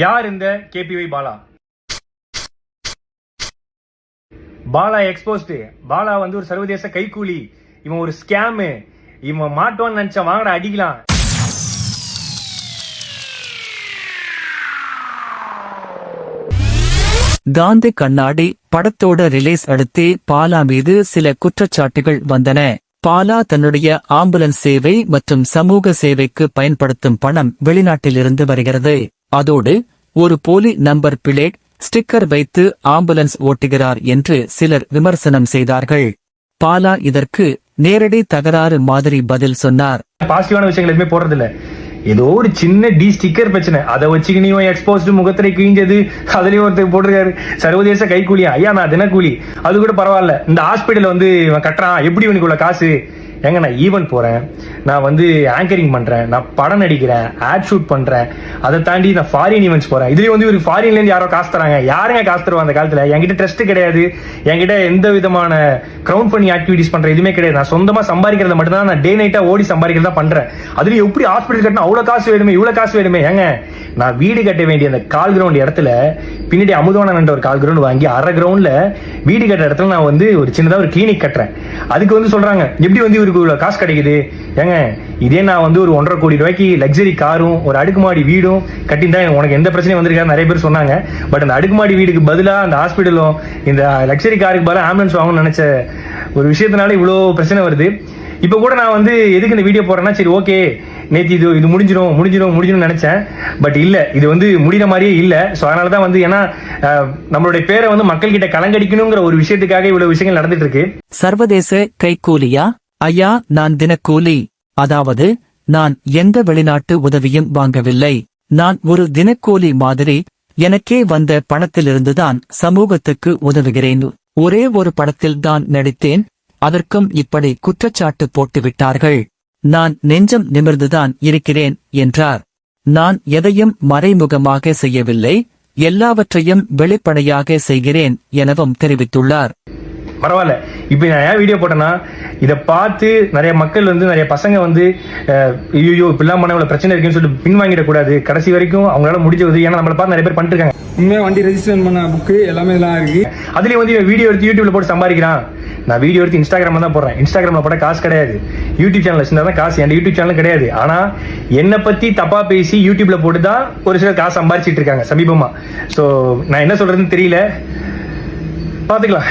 யார் இந்த KPY Bala? Bala exposed Bala வந்து ஒரு சர்வதேச கைக்கூலி இவன் ஒரு ஸ்கேமு இவன் மாட்டோன்னு நினைச்சா வாங்கடா அடிக்கலாம். காந்தி கண்ணாடி படத்தோட ரிலீஸ் அடுத்து பாலா மீது சில குற்றச்சாட்டுகள் வந்தன. பாலா தன்னுடைய ஆம்புலன்ஸ் சேவை மற்றும் சமூக சேவைக்கு பயன்படுத்தும் பணம் வெளிநாட்டிலிருந்து வருகிறது. அதோடு ஒரு போலி நம்பர் பிளேட் ஸ்டிக்கர் வைத்து ஆம்புலன்ஸ் ஓட்டுகிறார் என்று சிலர் விமர்சனம் செய்தார்கள். பாலா இதற்கு நேரடி தகராறு மாதிரி பதில் சொன்னார். பாசிட்டிவான விஷயங்கள் எதுவுமே போடுறது இல்ல ஏதோ ஒரு சின்ன டி ஸ்டிக்கர் பிரச்சனை. அதை வச்சுக்கு நீ எக்ஸ்போஸ்ட் முகத்திரை கிழிஞ்சது அதுலயும் ஒருத்தர் போட்டிருக்காரு. சர்வதேச கைக்கூலியா ஐயா நான் தினக்கூலி. அது கூட பரவாயில்ல. இந்த ஹாஸ்பிட்டல் வந்து இவன் கட்டுறான். எப்படி இவனுக்கு உள்ள காசு? ஏங்க நான் ஈவெண்ட் போகிறேன் நான் வந்து ஆங்கரிங் பண்ணுறேன் நான் படம் நடிக்கிறேன் ஆட் ஷூட் பண்ணுறேன் அதை தாண்டி நான் ஃபாரின் ஈவெண்ட்ஸ் போகிறேன் இதுலயும் வந்து ஒரு ஃபாரின்லேருந்து யாரோ காசு தராங்க. யாருங்க காசு தருவா அந்த காலத்தில்? என்கிட்ட ட்ரஸ்ட் கிடையாது. என்கிட்ட எந்த விதமான க்ரௌண்ட் பண்ணி ஆக்டிவிட்டிஸ் பண்ணுற எதுவுமே கிடையாது. நான் சொந்தமாக சம்பாதிக்கிறத மட்டும் தான் நான் டே நைட்டாக ஓடி சம்பாதிக்கிறதா பண்ணுறேன் அதுலேயும் எப்படி ஹாஸ்பிட்டல் கட்டினா அவ்வளோ காசு வேணுமே இவ்வளோ காசு வேணுமே? ஏங்க நான் வீடு கட்ட வேண்டிய அந்த கால் கிரவுண்ட் இடத்துல பின்னாடி அமுதவானன் ஒரு கால் கிரவுண்ட் வாங்கி அரை கிரவுண்ட்ல வீடு கட்டுற இடத்துல நான் வந்து ஒரு சின்னதா ஒரு கிளினிக் கட்டுறேன். அதுக்கு வந்து சொல்றாங்க எப்படி வந்து இவருக்கு இவ்வளவு காசு கிடைக்குது? ஏங்க இதே நான் வந்து ஒரு ஒன்றரை கோடி ரூபாய்க்கு லக்ஸரி காரும் ஒரு அடுக்குமாடி வீடும் கட்டியிருந்தா உனக்கு எந்த பிரச்சனையும் வந்திருக்காரு நிறைய பேர் சொன்னாங்க. பட் அந்த அடுக்குமாடி வீடுக்கு பதிலாக அந்த ஹாஸ்பிட்டலும் இந்த லக்ஸரி காருக்கு பதிலாக ஆம்புலன்ஸ் வாங்கணும்னு நினைச்ச ஒரு விஷயத்தினால இவ்வளோ பிரச்சனை வருது. இப்போ கூட நான் வந்து எதுக்கு இந்த வீடியோ போறேன்னா சரி ஓகே நேற்று இது இது முடிஞ்சிடும் முடிஞ்சிடும் முடிஞ்சிடும் நினைச்சேன். பட் இல்ல இது வந்து முடிகிற மாதிரியே இல்ல. ஸோ அதனால தான் வந்து ஏன்னா நம்மளுடைய பேரை வந்து மக்கள் கிட்ட கலங்கடிக்கணுங்கிற ஒரு விஷயத்துக்காக இவ்வளவு விஷயங்கள் நடந்துட்டு இருக்கு சர்வதேச கைக்கூலியா? ஐயா நான் தினக்கூலி. அதாவது நான் எந்த வெளிநாட்டு உதவியும் வாங்கவில்லை. நான் ஒரு தினக்கூலி மாதிரி எனக்கே வந்த பணத்திலிருந்துதான் சமூகத்துக்கு உதவுகிறேன். ஒரே ஒரு படத்தில் தான் நடித்தேன். அதற்கும் இப்படி குற்றச்சாட்டு போட்டுவிட்டார்கள். நான் நெஞ்சம் நிமிர்ந்துதான் இருக்கிறேன் என்றார். நான் எதையும் மறைமுகமாக செய்யவில்லை எல்லாவற்றையும் வெளிப்படையாக செய்கிறேன் எனவும் தெரிவித்துள்ளார். பரவாயில்ல. இப்போ நான் ஏன் வீடியோ போட்டேன்னா இதை பார்த்து நிறைய மக்கள் வந்து நிறைய பசங்க வந்து ஐயோ இப்படிலாம் பண்ண இவ்வளவு பிரச்சனை இருக்குன்னு சொல்லிட்டு பின்வாங்கிடக்கூடாது கடைசி வரைக்கும் அவங்களால முடிஞ்ச உதவி ஏன்னா நம்மளை பார்த்து நிறைய பேர் பண்ணிட்டு இருக்காங்க உண்மையாக வண்டி ரெஜிஸ்ட்ரேஷன் பண்ண புக்கு எல்லாமே இதெல்லாம் இருக்கு. அதுலயும் வந்து வீடியோ எடுத்து யூடியூப்ல போட்டு சம்பாதிக்கிறான். நான் வீடியோ எடுத்து இன்ஸ்டாகிராம்ல தான் போடுறேன். இன்ஸ்டாகிராம்ல போட காசு கிடையாது. யூடியூப் சேனல் வச்சிருந்தா தான் காசு. என் யூடியூப் சேனல் கிடையாது. ஆனா என்னை பத்தி தப்பா பேசி யூடியூப்ல போட்டு தான் ஒரு சிலர் காசு சம்பாரிச்சிட்டு இருக்காங்க சமீபமா. சோ நான் என்ன சொல்றதுன்னு தெரியல. பாத்துக்கலாம்